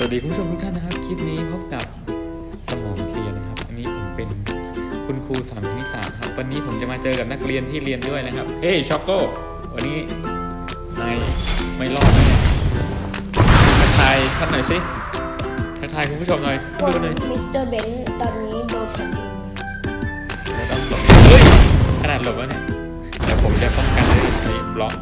สวัสดีคุณผู้ชมทุกท่านนะครับ คลิปนี้พบกับสมองเสียนะครับ อันนี้ผมเป็นคุณครูสอนคณิตศาสตร์ครับ วันนี้ผมจะมาเจอกับนักเรียนที่เรียนด้วยนะครับ เฮ้ยช็อกโก้วันนี้นายไม่รอดนะเนี่ยทักทายชัดหน่อยสิทักทายคุณผู้ชมหน่อยพวดูกหน่อยมิสเตอร์เบนซ์ตอนนี้โดนแผ่นดินไม่ต้องหลบเฮ้ยขนาดหลบแล้วเนี่ยเดี๋ยวผมจะป้องกันด้วยใช้บล็อก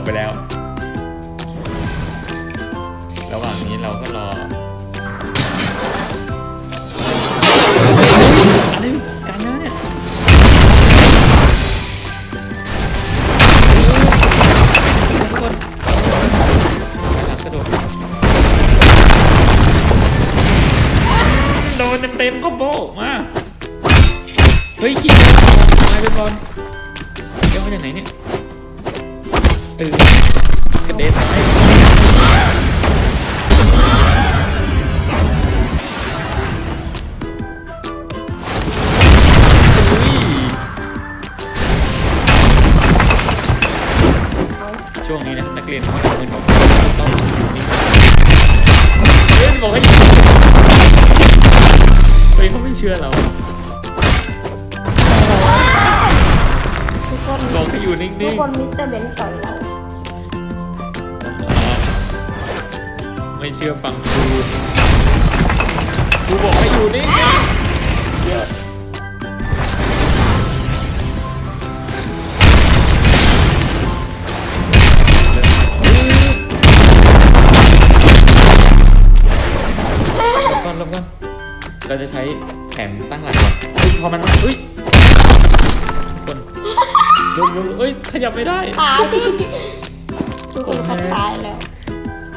บไปแล้ว ระหว่างนี้เราก็รออะไรกันนะเนี่ยทุกคนทางกระโดดโดนเต็มๆคอมโบมาเฮ้ยขี้มาเป็นบอลเดี๋ยวมาจากไหนเนี่ย เออกระเด็นไปอุ้ยช่วงนี้นะครับนักเรียนเขาจะมึนบอกต้องนิ่งเฮ้ยบอกให้อยู่เฮ้ยเขาไม่เชื่อเราทุกคนบอกให้อยู่นิ่งทุกๆคนมิสเตอร์เบนซ์ต่อยเรา ไม่เชื่อฟังครูครูบอกให้อยู่นี่ลบก่อนลบก่อนเราจะใช้แผนตั้งหลักก่อนเฮ้ยพอมันมาเฮ้ยทุกคนลุกลุกเอ้ยขยับไม่ได้ ตายทุกคนขัดตายแล้ว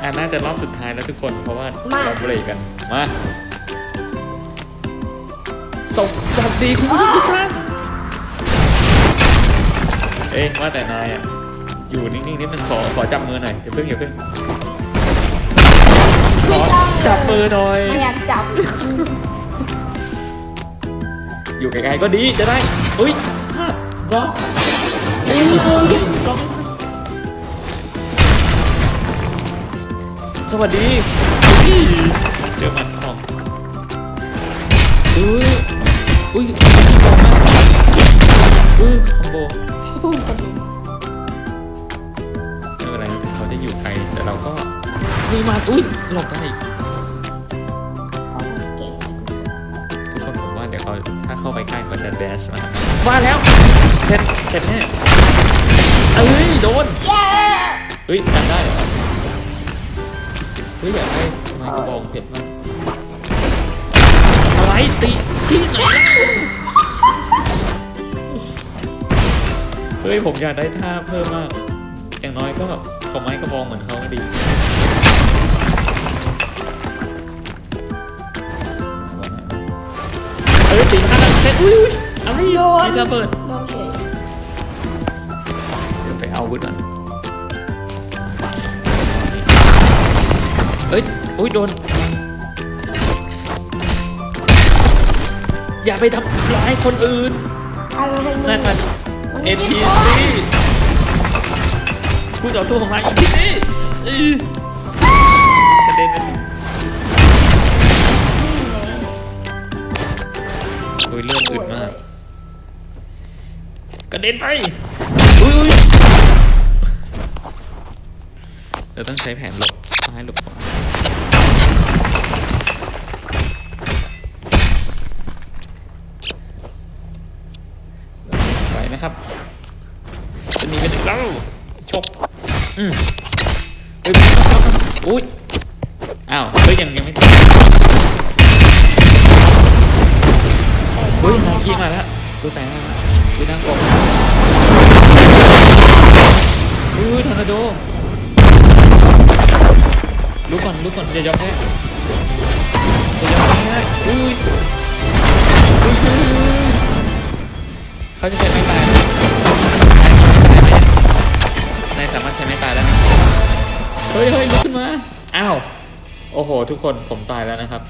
อ่าน่าจะรอบสุดท้ายแล้วทุกคน เพราะว่ามาเราเบรกกัน มาสบสวัสดีคุณผู้ชมทุกท่านเอ๊ะว่าแต่นายอะ อยู่นิ่งๆนิดนึงขอขอจับมือหน่อยอย่าเพิ่งอย่าเพิ่งขอจับมือหน่อยไม่อยากจับ อยู่ไกลๆก็ดีจะได้ อุ้ยพลาดบล็อกอุ้ยบล็อก สวัสดีอุ้ยเจอมันของอุ้ยอุ้ยคอมโบมากอุ้ยคอมโบกระดิ่งไม่เป็นไรนะถึงเขาจะอยู่ไกลแต่เราก็นี่มาอุ้ยหลบได้อีกเพราะมันเก่งทุกคนผมว่าเดี๋ยวเขาถ้าเข้าไปใกล้เขาจะแดชมาว่าแล้วเสร็จเสร็จแน่เอ้ยโดนเย้เฮ้ยกันได้เหรอเฮ้ยอยากได้ไม้กระบองเพชรมากอะไรติที่ไหนเฮ้ยผมอยากได้ท่าเพิ่มมาก อย่างน้อยก็ขอไม้กระบองเหมือนเขาก็ดีเฮ้ยตีท่าเสร็จอุ้ยอุ้ยอะไรโดนมีระเบิดโดนเฉยเดี๋ยวไปเอาอาวุธก่อน เอ้ยอุ้ยโดน อย่าไปทำร้ายคนอื่นอะไรนั่นมันมัน NPC ผู้ต่อสู้ของนายอยู่ที่นี่อื้อกระเด็นไปอุ้ยเลือดอึดมาก กระเด็นไปอุ้ยอุ้ยเราต้องใช้แผนหลบซ้ายหลบขวา นะครับจะหนีไปไหนแล้วชกอืมเฮ้ยอุ้ยอ้าวเฮ้ยยังยังไม่ถึงเฮ้ยนาคีมาแล้วดูแต่งหน้าดูหน้ากลมอุ้ยทอร์นาโดลุกก่อนลุกก่อนอย่ายอมแพ้อย่ายอมแพ้อุ้ยอุ้ย เขาจะใช้ไม้ตายนายสามารถใช้ไม้ตายได้ไหมเฮ้ยเฮ้ยลุกขึ้นมา อ้าว โอ้โห ทุกคนผมตายแล้วนะครับ